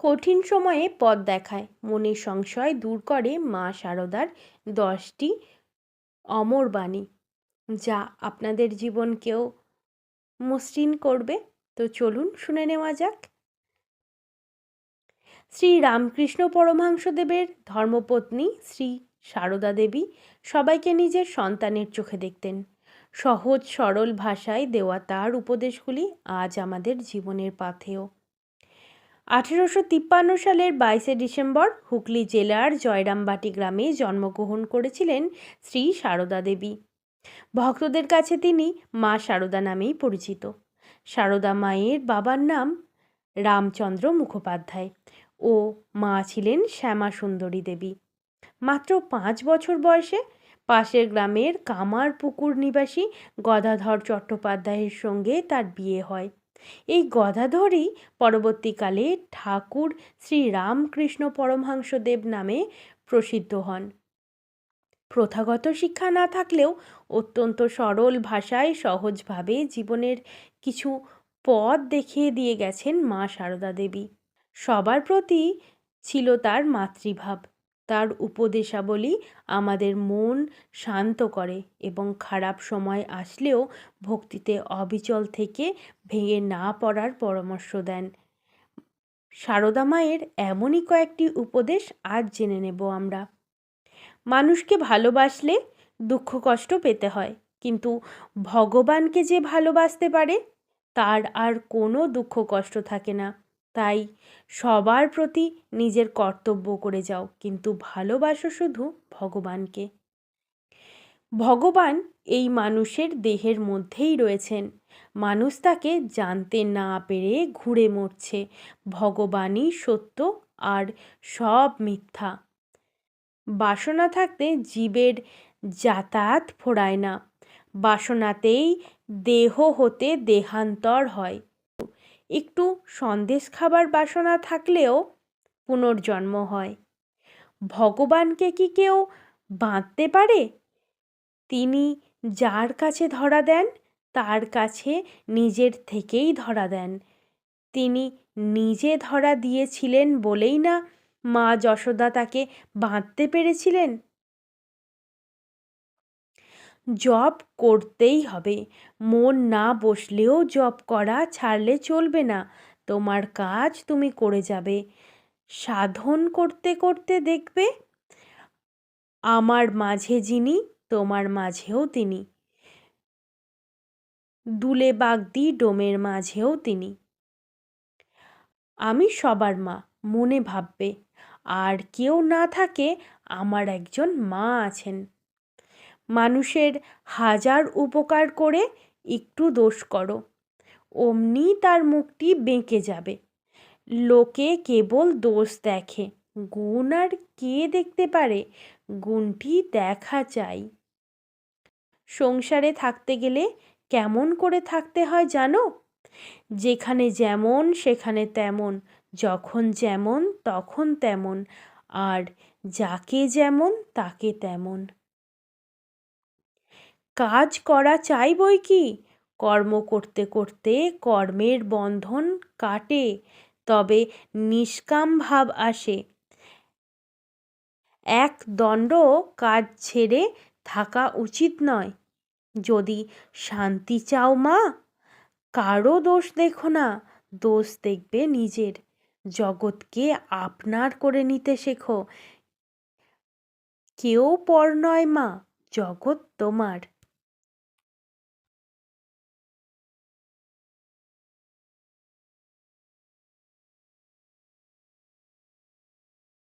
কঠিন সময়ে পথ দেখায়। মনের সংশয় দূর করে মা শারদার দশটি অমর বাণী, যা আপনাদের জীবনকেও মসৃণ করবে। তো চলুন শুনে নেওয়া যাক। শ্রী রামকৃষ্ণ পরমহংসদেবের ধর্মপত্নী শ্রী সারদা দেবী সবাইকে নিজের সন্তানের চোখে দেখতেন। সহজ সরল ভাষায় দেওয়া তার উপদেশগুলি আজ আমাদের জীবনের পাথেও আঠেরোশো তিপ্পান্ন সালের বাইশে ডিসেম্বর হুগলি জেলার জয়রামবাটি গ্রামে জন্মগ্রহণ করেছিলেন শ্রী সারদা দেবী। ভক্তদের কাছে তিনি মা সারদা নামেই পরিচিত। সারদা মায়ের বাবার নাম রামচন্দ্র মুখোপাধ্যায় ও মা ছিলেন শ্যামা সুন্দরী দেবী। মাত্র পাঁচ বছর বয়সে পাশের গ্রামের কামার পুকুর নিবাসী গদাধর চট্টোপাধ্যায়ের সঙ্গে তার বিয়ে হয়। এই গদাধরই পরবর্তীকালে ঠাকুর শ্রী রামকৃষ্ণ পরমহংসদেব নামে প্রসিদ্ধ হন। প্রথাগত শিক্ষা না থাকলেও অত্যন্ত সরল ভাষায় সহজভাবে জীবনের কিছু পথ দেখিয়ে দিয়ে গেছেন মা সারদা দেবী। সবার প্রতি ছিল তার মাতৃভাব। তার উপদেশাবলী আমাদের মন শান্ত করে এবং খারাপ সময় আসলেও ভক্তিতে অবিচল থেকে ভেঙে না পড়ার পরামর্শ দেন। সারদা মায়ের এমনই কয়েকটি উপদেশ আজ জেনে নেব আমরা। মানুষকে ভালোবাসলে দুঃখ কষ্ট পেতে হয়, কিন্তু ভগবানকে যে ভালোবাসতে পারে, তার আর কোনো দুঃখ কষ্ট থাকে না। তাই সবার প্রতি নিজের কর্তব্য করে যাও, কিন্তু ভালোবাসো শুধু ভগবানকে। ভগবান এই মানুষের দেহের মধ্যেই রয়েছেন। মানুষ তাকে জানতে না পেরে ঘুরে মরছে। ভগবানই সত্য আর সব মিথ্যা। বাসনা থাকতে জীবের যাতায়াত ফোরায় না। বাসনাতেই দেহ হতে দেহান্তর হয়। একটু সন্দেশ খাবার বাসনা থাকলেও পুনর্জন্ম হয়। ভগবানকে কি কেউ বাঁধতে পারে? তিনি যার কাছে ধরা দেন, তার কাছে নিজের থেকেই ধরা দেন। তিনি নিজে ধরা দিয়েছিলেন বলেই না মা যশোদা তাকে বাঁধতে পেরেছিলেন? জব করতেই হবে। মন না বসলেও জব করা ছাড়লে চলবে না। তোমার কাজ তুমি করে যাবে। সাধন করতে করতে দেখবে, আমার মাঝে যিনি, তোমার মাঝেও তিনি। দুলে বাগদি ডোমের মাঝেও তিনি। আমি সবার মা, মনে ভাববে। আর কেউ না থাকে, আমার একজন মা আছেন। মানুষের হাজার উপকার করে একটু দোষ করো। অমনি তার মুখটি বেঁকে যাবে। লোকে কেবল দোষ দেখে। গুণ আর কে দেখতে পারে? গুণটি দেখা চাই। সংসারে থাকতে গেলে কেমন করে থাকতে হয় জানো? যেখানে যেমন, সেখানে তেমন, যখন যেমন, তখন তেমন, আর যাকে যেমন, তাকে তেমন। কাজ করা চাই বই কি? কর্ম করতে করতে কর্মের বন্ধন কাটে, তবে নিষ্কাম ভাব আসে। এক দণ্ড কাজ ছেড়ে থাকা উচিত নয়। যদি শান্তি চাও মা, কারও দোষ দেখো না, দোষ দেখবে নিজের। জগৎকে আপনার করে নিতে শেখো। কেউ পর নয় মা, জগৎ তোমার।